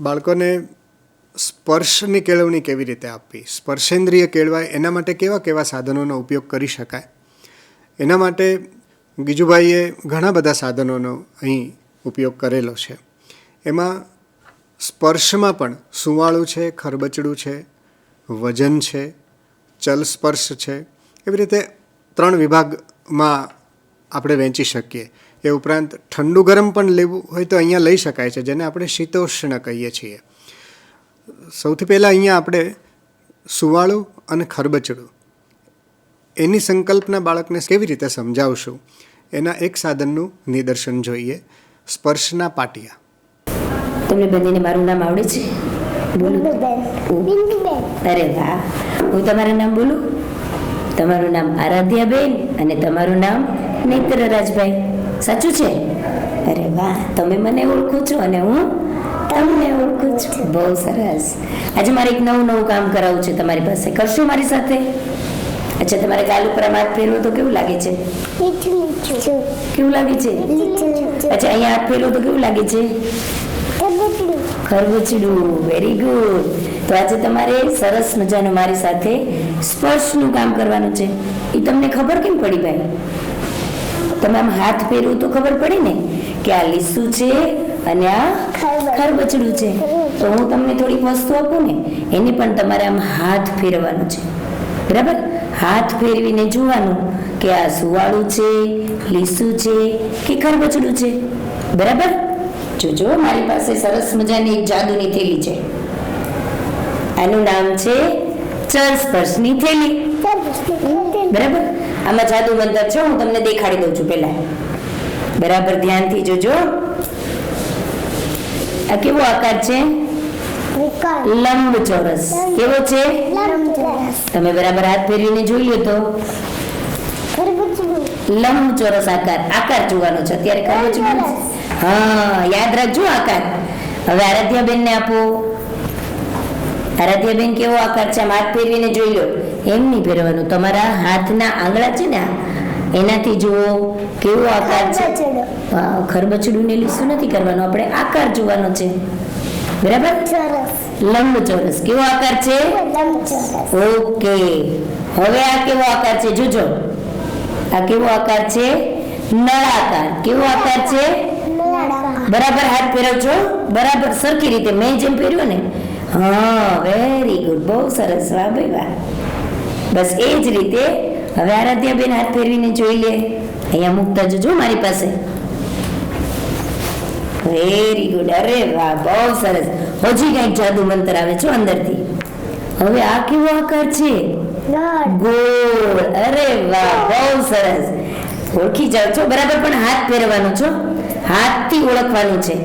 બાળકોને સ્પર્શની કેળવણી કેવી રીતે આપવી? સ્પર્શેન્દ્રિય કેળવાય, એના માટે કેવા કેવા સાધનોનો ઉપયોગ કરી શકાય? એના માટે ગીજુભાઈએ ઘણા બધા સાધનોનો અહીં ઉપયોગ કરેલો છે. એમાં સ્પર્શમાં પણ સુંવાળું છે, ખરબચડું છે, વજન છે ચલ સ્પર્શ છે. એવી રીતે ત્રણ વિભાગમાં આપણે વહેંચી શકીએ. એ ઉપરાંત ઠંડુ ગરમ પણ લેવું હોય તો અહીંયા લઈ શકાય છે જેને આપણે શીતોષ્ણ કહીએ છીએ. સૌથી પહેલાં અહીંયા આપણે સુવાળું અને ખરબચડું. એની સંકલ્પના બાળકને કેવી રીતે સમજાવશું? એના એક સાધનનું નિદર્શન જોઈએ. સ્પર્શના પાટિયા. તમને બંનેને મારું નામ આવડે છે? અરે વાહ. હું તમારું નામ બોલું? તમારું નામ આરાધ્યાબેન અને તમારું નામ નેત્રરાજભાઈ. સાચું છે? અરે વાહ તમે મને ઓળખો છો અને હું તમને ઓળખું છું. બહુ સરસ. આજે મારે એક નવું નવું કામ કરાવવું છે તમારી પાસે. કરશો મારી સાથે? અચ્છા તમારે ગાલ ઉપર હાથ ફેરવો તો કેવું લાગે છે? કેવું લાગે છે? અચ્છા અહીંયા હાથ ફેરવો તો કેવું લાગે છે? ખરબચડું વેરી ગુડ તો આજે તમારે સરસ મજાનું મારી સાથે સ્પર્શનું કામ કરવાનું છે. એ તમને ખબર કેમ પડી ભાઈ? તમે આમ હાથ ફેરવું તો ખબર પડી ને કે આ લીસું છે અને આ ખરબચડું. છે. તો હું તમને થોડીક વસ્તુ આપું ને એને પણ તમારે આમ હાથ ફેરવાનું છે. બરાબર? હાથ ફેરવીને જોવાનું કે આ સુવાળું છે લીસું છે કે ખરબચડું છે. બરાબર? જોજો મારી પાસે સરસ મજાની એક જાદુની થેલી છે. આનું નામ છે ચર સ્પર્શની થેલી. બરાબર? આમાં જાદુ મંતર છે હું તમને દેખાડી દઉં છું પહેલા. બરાબર ધ્યાનથી જોજો. આ કેવો આકાર છે? લંબ ચોરસ કેવો છે? તમે બરાબર હાથ ફેરવીને જોઈ લો તો. લંબ ચોરસ આકાર. આકાર જોવાનો છે. અત્યારે ખબર છે હા યાદ રાખજો આકાર. હવે આરાધ્યાબેન ને આપો. આરાધ્યાબેન કેવો આકાર છે? આમ હાથ ફેરવીને જોઈ લો એમ નહીં ફેરવાનું તમારા હાથના આંગળા છે ને એનાથી જુઓ કેવો આકાર છે? ખરબચડું. ને લીસું નથી કરવાનું આપણે આકાર જોવાનો છે. બરાબર? લંબ ચોરસ કેવો આકાર છે? ઓકે. હવે આ કેવો આકાર છે? જોજો. આ કેવો આકાર છે? નળાકાર. કેવો આકાર છે? બરાબર હાથ ફેરવજો. બરાબર સરખી રીતે. મેં જેમ ફેરવ્યો ને. હા વેરી ગુડ બહુ સરસ. વાહ ભાઈ વાહ. બસ એ જ રીતે હવે આરાધ્યાબેન હાથ ફેરવીને જોઈ લે. અહીંયા મૂકતા જજો મારી પાસે. વેરી ગુડ અરે વાહ બહુ સરસ. હજી કંઈક જાદુ મંત્ર આવે છો અંદરથી. હવે આ કેવો આકાર છે? ગોળ. અરે વાહ બહુ સરસ. ઓળખી જાવ છો? બરાબર પણ હાથ ફેરવાનો છો? હાથથી ઓળખવાનું છે.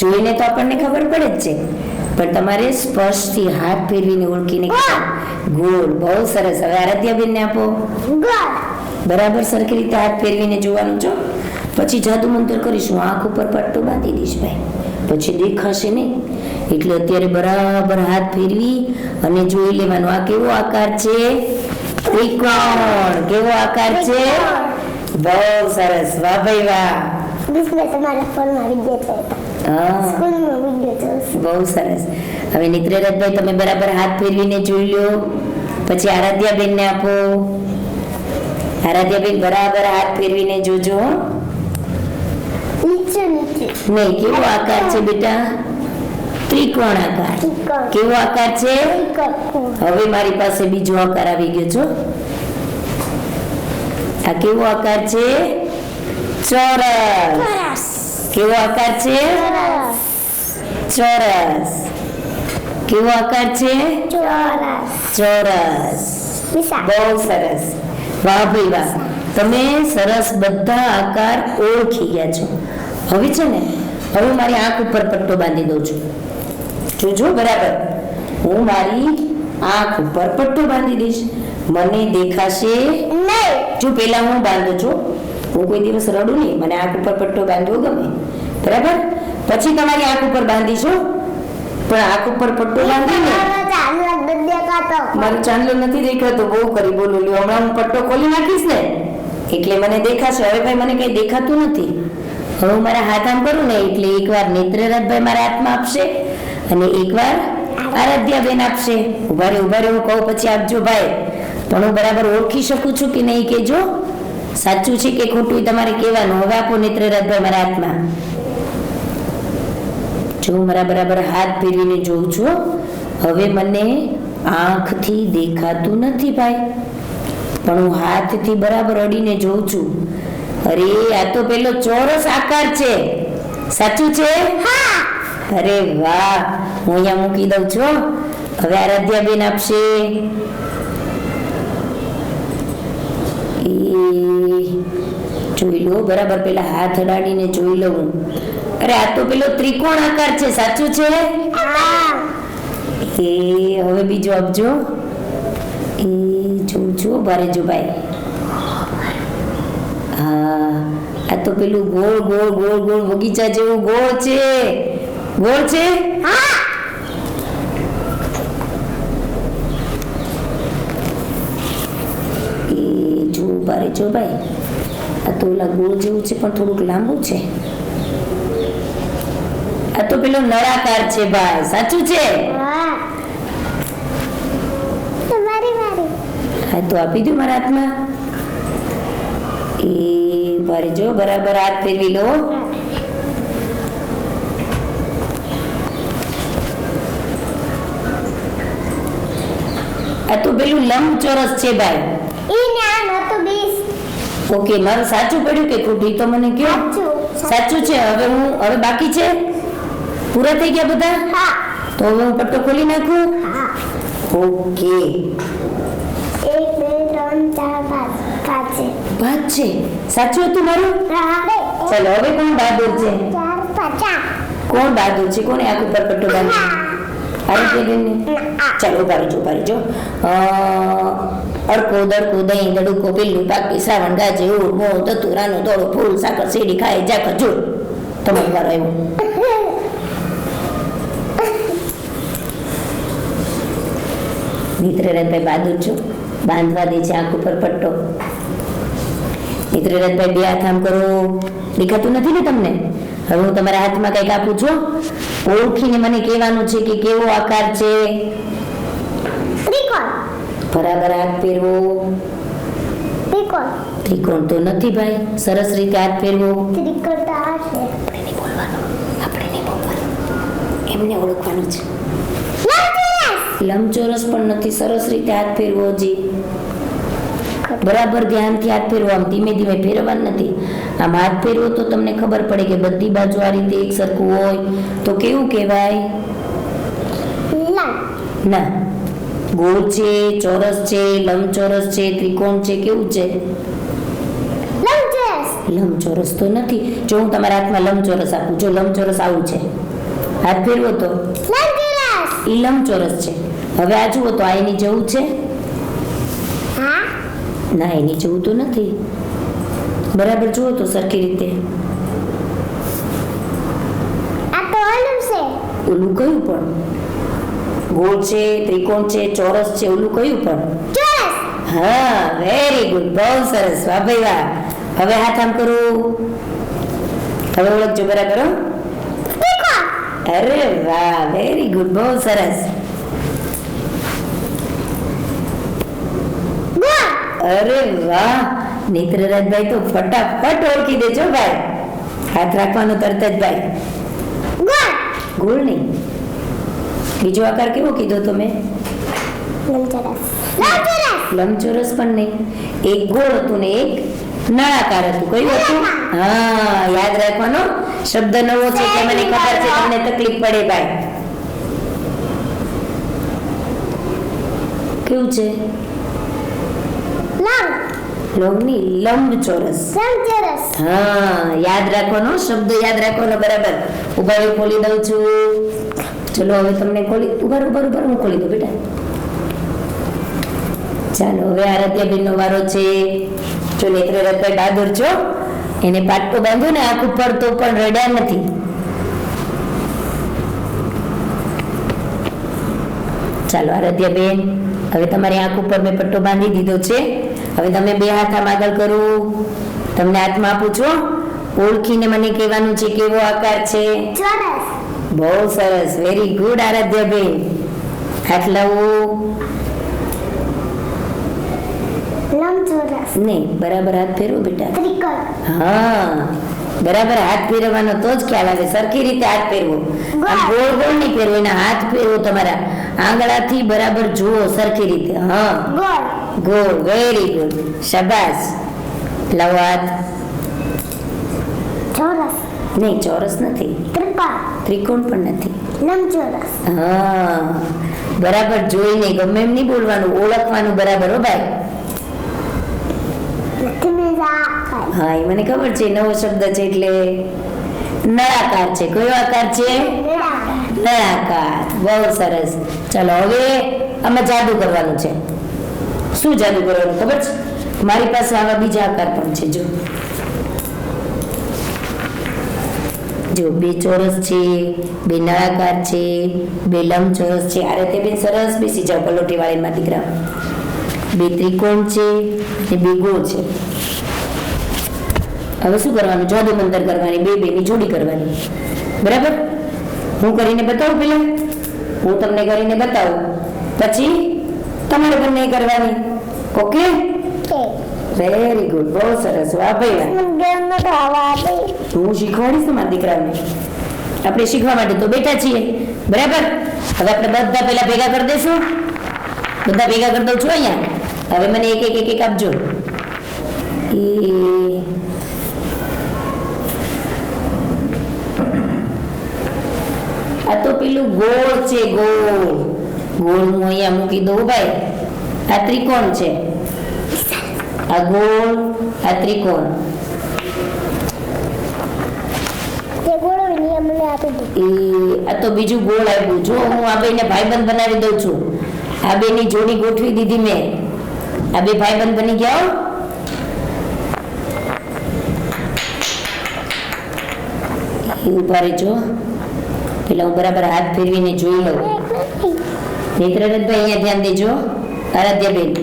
જોઈને તો આપણને ખબર પડે જ છે. પણ તમારે સ્પર્શથી હાથ ફેરવીને ઓળખીને ગોળ બહુ સરસ. હવે આરાધ્યાબેનને આપો. બરાબર સરખી રીતે હાથ ફેરવીને જોવાનું છો પછી જાદુ મંત્ર કરીશું. આંખ ઉપર પટ્ટો બાંધી દઈશ ભાઈ. પછી દેખાશે નહીં. એટલે અત્યારે બરાબર હાથ ફેરવી અને જોઈ લેવાનું. આ કેવો આકાર છે? ત્રિકોણ. કેવો આકાર છે? બહુ સરસ. વાહ ભાઈ વાહ. તમારા ફોન વીડિયો છે બહુ સરસ. હવે નિત્રેરાજભાઈ તમે બરાબર હાથ ફેરવીને જોઈ લો પછી આરાધ્યાબેનને આપો. આરાધ્યાબેન બરાબર હાથ ફેરવીને જોજો નહીં કેવો આકાર છે બેટા? ત્રિકોણ આકાર. કેવો આકાર છે? હવે મારી પાસે બીજો આકાર આવી ગયો છો આ કેવો આકાર છે? ચોરસ. કેવો આકાર છે ચોરસ કેવો આકાર છે ચોરસ બહુ સરસ વાહ ભાઈ વાહ તમે સરસ બધા આકાર ઓળખી ગયા છો. હવે છે ને હવે મારી આંખ ઉપર પટ્ટો બાંધી દઉં છું. જોજો બરાબર. હું મારી આંખ ઉપર પટ્ટો બાંધી દઈશ. મને દેખાશે નહીં. જો પેલા હું બાંધું છું. હું કોઈ દિવસ રડું નહીં મને આંખ ઉપર પટ્ટો બાંધવો ગમે. બરાબર? પછી તમારી આંખ ઉપર બાંધીશો પણ આંખ ઉપર પટ્ટો બાંધીને મારો ચાંદલો નથી દેખાતો. બહુ કરી બોલું લ્યો. હમણાં હું પટ્ટો ખોલી નાખીશ ને એટલે મને દેખાશે. હવે ભાઈ મને કઈ દેખાતું નથી. હવે હું મારા હાથ આમ કરું ને એટલે એકવાર નેત્રરાજભાઈ મારા હાથમાં આપશે અને એકવાર આરાધ્યા બેન આપશે. ઊભા રે ઊભા રે હું કહું પછી આપજો ભાઈ. પણ હું બરાબર ઓળખી શકું છું કે નહીં કેજો સાચું છે કે ખોટું તમારે કહેવાનું? હવે આપો નેત્રરાજભાઈ મારા હાથમાં. જો મારા બરાબર હાથ ફેરવીને જોઉં છું હવે મને આંખથી દેખાતું નથી ભાઈ. પણ હું હાથથી બરાબર અડીને જોઉં છું. અરે આ તો પેલો ચોરસ આકાર છે. સાચું છે? અરે વાહ હું અહીંયા મૂકી દઉં છું હવે આરાધ્યા બેન આપશે. એ જોઈ લો બરાબર પેલા હાથ અડાડીને જોઈ લઉં. અરે આ તો પેલો ત્રિકોણ આકાર છે સાચું છે? એ હવે બીજો આપજો. એ જોજો છું ભારે જો ભાઈ. હા આ તો પેલું ગોળ ગોળ ગોળ ગોળ બગીચા જેવું ગોળ છે. ગોળ છે એ ભારે જો ભાઈ આ તો ઓલા ગોળ જેવું છે પણ થોડુંક લાંબુ છે. આ તો પેલો નળાકાર છે ભાઈ સાચું છે? હા. તો આપી દઉં મારા હાથમાં. એ ભારે જો બરાબર હાથ ફેરવી લો. આ તો પેલું લંબચોરસ છે ભાઈ. ઓકે મારું સાચું પડ્યું કે ખોટી? તો મને કયો સાચું. છે હવે હું હવે બાકી છે? પૂરા થઈ ગયા બધા? હા. તો હવે હું પટ્ટો ખોલી નાખું? ઓકે. એક બે ત્રણ ચાર પાંચ. પાંચ છે. વાત છે? સાચું હતું મારું? ચાલો હવે કોણ બહાદુર છે? કોણ બહાદુર છે? કોને આખું પર પટ્ટો બાંધ્યો? આરોગ્ય બેનને ચાલો ઊભા રહેજો ઊભા રહેજો અડકો, દડકો, દહીં, દડુકો પીલું પાકી શ્રાવણ ગાજે ઉડ મોં દતુરાનું દોડો ફૂલ, સાકર સીડી ખાય જા ખજૂર તમારો વારો આવ્યો મિત્રરથભાઈ બહાદુર છું. બાંધવા દે છે આંખ ઉપર પટ્ટો. મિત્રરથભાઈ બે હાથ આમ કરો. દેખાતું નથી ને તમને? હવે હું તમારા હાથમાં કંઈક આપું છું. ઓળખીને મને કહેવાનું છે કે કેવો આકાર છે? ત્રિકોણ. બરાબર હાથ ફેરવો. ત્રિકોણ. ત્રિકોણ તો નથી ભાઈ સરસ રીતે હાથ ફેરવો. ત્રિકોણ તો આ છે. આપણે નહીં બોલવાનું આપણે નહીં બોલવાનું. એમને ઓળખવાનું છે. લંબચોરસ. પણ નથી સરસ રીતે હાથ ફેરવો હજી. બરાબર ધ્યાનથી હાથ ફેરવો. આમ ધીમે ધીમે ફેરવવાનું નથી. આમ હાથ ફેરવો તો તમને ખબર પડે કે બધી બાજુ આ રીતે એક સરખું હોય. તો કેવું કહેવાય? ના. ગોળ છે ચોરસ છે લંબચોરસ છે ત્રિકોણ છે કેવું છે? લંબચોરસ. તો નથી. જો હું તમારા હાથમાં લંબચોરસ આપું જો લંબચોરસ આવું છે. હાથ ફેરવો તો? લંબચોરસ. એ લંબચોરસ છે. હવે આ જુઓ તો આ એની જેવું છે? ના એની જેવું તો નથી. બરાબર જુઓ તો સરખી રીતે. ઓલું કયું પણ? ગોળ છે ત્રિકોણ છે ચોરસ છે ઓલું કયું પણ? ચોરસ. હા વેરી ગુડ બહુ સરસ. વાહ ભાઈ વાહ. હવે હાથ આમ કરું. હવે ઓળખજો બરાબર અરે વાહ વેરી ગુડ બહુ સરસ ગોળ અરે વાહ! નેત્રરાજભાઈ તો ફટાફટ ઓળખી દેજો ભાઈ. હાથ રાખવાનો તરત જ ભાઈ. ગોળ! ગોળ નહીં. બીજો આકાર કેવો કીધો તમે? લંબચોરસ. પણ નહીં. એક ગોળ હતું ને એક નળાકાર હતું. કયું હતું? હા યાદ રાખવાનો. શબ્દ નવો છે એટલે મને ખબર છે તમને તકલીફ પડે ભાઈ. કેવું છે? લોગની લંબચોરસ. લંબચોરસ. હા યાદ રાખવાનો શબ્દ યાદ રાખવાનો બરાબર. ઊભા રહી ખોલી દઉં છું. ચલો હવે તમને ખોલી ઊભા ઊભા ઊભા હું ખોલી દઉં બેટા. ચાલો હવે આરાધ્યાબેન નો વારો છે. જો નેત્રરથભાઈ બહાદુર છો એને પાટકો બાંધ્યો ને આંખ ઉપર તો પણ રડ્યા નથી. ચાલો આરાધ્યાબેન હવે તમારી આંખ ઉપર મેં પટ્ટો બાંધી દીધો છે. હવે તમે બે હાથ આમ આગળ કરો. તમને હાથમાં પૂછો ઓળખીને મને કહેવાનું છે કેવો આકાર છે? બહુ સરસ વેરી ગુડ આરાધ્યાબેન હાથ લાવો. લંબચોરસ. નહીં બરાબર હાથ ફેરવો બેટા. હા. બરાબર હાથ ફેરવવાનો તો જ ખ્યાલ આવે સરખી રીતે હાથ ફેરવો. આમ ગોળ ગોળ નહીં ફેરવો એના હાથ ફેરવો તમારા. આંગળાથી બરાબર જુઓ સરખી રીતે હા. ગોળ. વેરી ગુડ શાબાશ. લાવો હાથ. ચોરસ. નહીં ચોરસ નથી. ત્રિકોણ. ત્રિકોણ પણ નથી. લંબચોરસ. હા. બરાબર જોઈને ગમે એમ નહીં બોલવાનું ઓળખવાનું બરાબર હો ભાઈ. હા મને ખબર છે, નવો શબ્દ છે એટલે નળાકાર છે. કયો આકાર છે? નળાકાર. બહુ સરસ. ચાલો, હવે અમે જાદુ કરવાનું છે. શું જાદુ કરવાનું, ખબર છે? મારી પાસે આવા બીજા આકાર પણ છે, જો. જો, બે ચોરસ છે, બે નળાકાર છે, બે લંબચોરસ છે. આ રીતે બે સરસ બેસી જાઓ પલોટી વાળીમાં દીકરા. બે ત્રિકોણ છે અને બે ગોળ છે. હવે શું કરવાનું? જાદુ મંદર કરવાની બે બેની જોડી કરવાની. બરાબર? હું કરીને બતાવું પેલા હું તમને કરીને બતાવું. પછી તમારે બંને કરવાની. ઓકે વેરી ગુડ બહુ સરસ. વાહ ભાઈ હું શીખવાડીશ ને મારા દીકરાને? આપણે શીખવા માટે તો બેઠા છીએ. બરાબર? હવે આપણે બધા પહેલા ભેગા કરી દઈશું. બધા ભેગા કરી દઉં છું અહીંયા. હવે મને એક એક એક એક આપજો. એ આ તો પેલું ગોળ છે ગોળ. ગોળ હું અહીંયા મૂકી દઉં ભાઈ. આ ત્રિકોણ છે. આ ગોળ આ ત્રિકોણ. આ તો બીજું ગોળ આવ્યું જો હું આ બેને ભાઈબંધ બનાવી દઉં છું. આ બેની જોડી ગોઠવી દીધી મેં. આ બે ભાઈબંધ બની ગયા ઊભા રહેજો. પેલા હું બરાબર હાથ ફેરવીને જોઈ લઉં. નેત્રરથભાઈ અહીંયા ધ્યાન દેજો. આરાધ્યાબેન.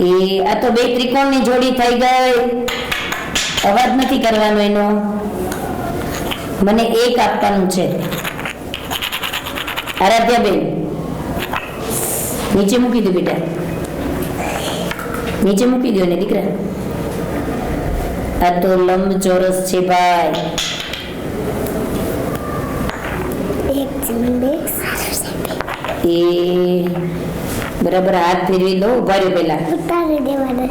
એ, આ તો બે ત્રિકોણની જોડી થઈ ગઈ. અવાજ નથી કરવાનો એનો. મને એક આપવાનું છે. આરાધ્યાબેન. નીચે મૂકી દો બેટા. નીચે મૂકી દો ને દીકરા. આ તો લંબ ચોરસ છે ભાઈ. એ બરાબર હાથ ફેરવી દો ઊભા રહ્યો પેલા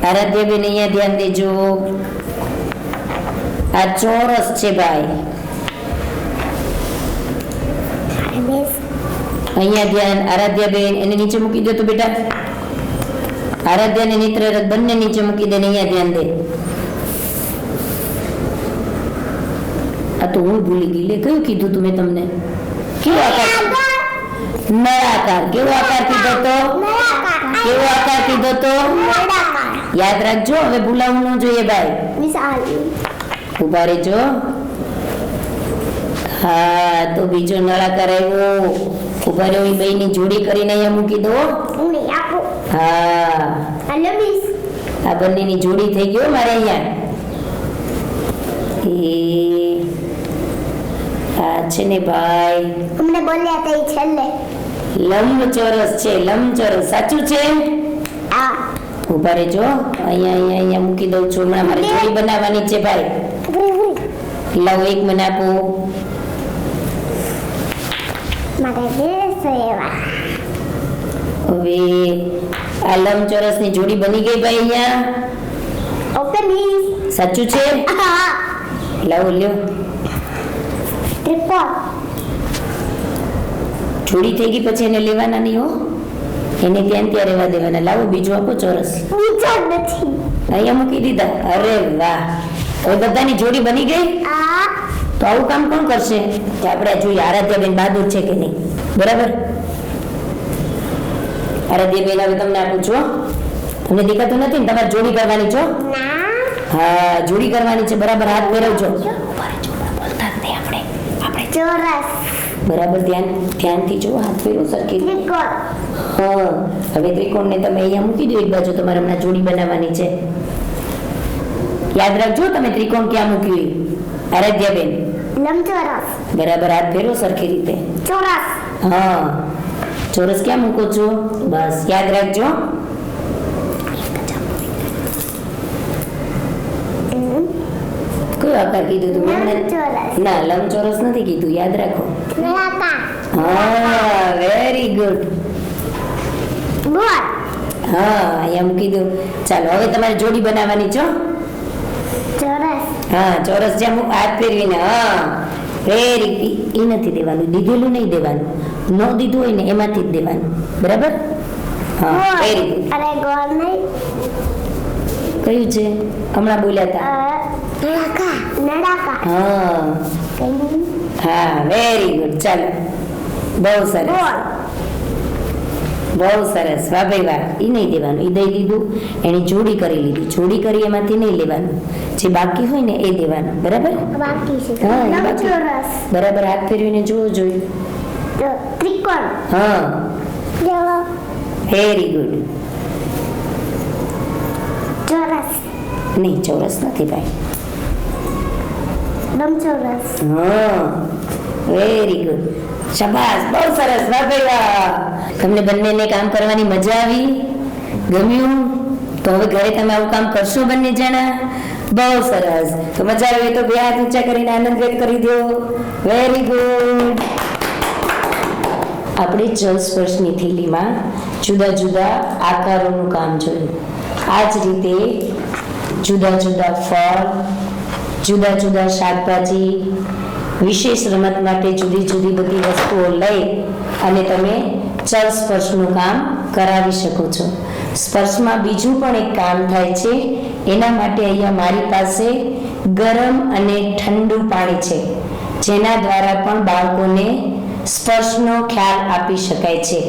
આરાધ્યાબેન અહીંયા ધ્યાન દેજો આ ચોરસ છે ભાઈ અહીંયા ધ્યાન આરાધ્યાબેન એને નીચે મૂકી દો તો બેટા આરાધ્યા ને નેત્રરથ બંને નીચે મૂકી દે ને અહીંયા ધ્યાન દે આ તો હું ભૂલી ગઈ લે કયું કીધું તું મેં તમને નળાકાર. કેવો આકાર કીધો તો? કેવો આકાર કીધો તો? યાદ રાખજો, હવે ભૂલાવું ન જોઈએ ભાઈ. ઊભા રહેજો. હા, તો બીજો નળાકાર આવ્યો. ઊભા રહ્યો એ બેની જોડી કરીને અહીંયા મૂકી દો. હા. આ બંનેની જોડી થઈ ગયો મારે અહીંયા. આ છે ને ભાઈ? અમને બોલ્યા તઈ છેલ્લે. લંબચોરસ છે લંબચોરસ. સાચું છે? આ ઊભા રહેજો. અહીંયા અહીંયા અહીંયા મૂકી દઉં છું. હમણાં મારે જોડી બનાવવાની છે ભાઈ. લવ એક મને આપો. હવે આ લંબચોરસની જોડી બની ગઈ ભાઈ અહીંયા. ઓકે સાચું છે? લાવો લ્યો. ત્રિકોણ. જોડી થઈ ગઈ પછી એને લેવાના નહીં હો. એને ત્યાં ત્યાં રહેવા દેવાના. લાવો બીજું આપો ચોરસ. બીજા નથી. અહીંયા મૂકી દીધા. અરે વાહ. હવે બધાની જોડી બની ગઈ? તો આવું કામ કોણ કરશે? કે આપણે જોઈએ આરાધ્યાબેન બહાદુર છે કે નહીં? બરાબર? આરાધ્યાબેન હવે તમને આપું છું તમને દેખાતું નથી ને? તમારે જોડી કરવાની છો હા જોડી કરવાની છે. બરાબર હાથ ફેરવજો. ચોરસ. બરાબર ધ્યાન ધ્યાનથી જો હાથ ફેરવો સરખી હા હવે ત્રિકોણને તમે અહીંયા મૂકી દો એક બાજુ તમારે હમણાં જોડી બનાવવાની છે. યાદ રાખજો તમે ત્રિકોણ ક્યાં મૂક્યું. આરાધ્યાબેન. લંબચોરસ. બરાબર હાથ ફેરવો સરખી રીતે. ચોરસ. હા. ચોરસ ક્યાં મૂકો છો? બસ યાદ રાખજો. કયો આકાર કીધું તું. લંબચોરસ. ના લંબચોરસ નથી કીધું યાદ રાખો. હા વેરી ગુડ હા એમ કીધું ચાલો હવે તમારે જોડી બનાવવાની છો ચોરસ. હા ચોરસ જેમ હાથ ફેરવીને હા. વેરી એ નથી દેવાનું દીધેલું નહીં દેવાનું. ન દીધું હોય ને એમાંથી જ દેવાનું. બરાબર? હા વેરી ગુડ અરે ગોળ નહીં. કયું છે? હમણાં બોલ્યા હતા. અ, નળાકાર નળાકાર હા. હા વેરી ગુડ ચાલો. બહુ સરસ. બહુ સરસ. વાહ ભાઈ વાહ. એ નહીં દેવાનું. એ દઈ દીધું. એની જોડી કરી લીધી. જોડી કરી એમાંથી નહીં લેવાનું. જે બાકી હોય ને એ દેવાનું. બરાબર? બરાબર. હાથ ફેરવીને જોવો ત્રિકોણ. હા. વેરી ગુડ ચોરસ. નહીં ચોરસ નથી ભાઈ. લંબચોરસ હા. વેરી ગુડ શાબાશ. બહુ સરસ. વાહ ભાઈ વાહ. તમને બંનેને કામ કરવાની મજા આવી. ગમ્યું. તો હવે ઘરે તમે આવું કામ કરશો બંને જણા? બહુ સરસ. તો મજા આવી તો બે હાથ ઊંચા કરીને આનંદ વ્યક્ત કરી દો. વેરી ગુડ આપણે જળ સ્પર્શની થેલીમાં જુદા જુદા આકારોનું કામ જોયું. આ જ રીતે જુદા જુદા ફળ જુદા જુદા શાકભાજી, વિશેષ રમત માટે જુદી જુદી બધી વસ્તુઓ લઈ અને તમે ચલ સ્પર્શનું કામ કરાવી શકો છો. સ્પર્શમાં બીજું પણ એક કામ થાય છે, એના માટે અહીંયા મારી પાસે ગરમ અને ઠંડુ પાણી છે, જેના દ્વારા પણ બાળકોને સ્પર્શનો ખ્યાલ આપી શકાય છે.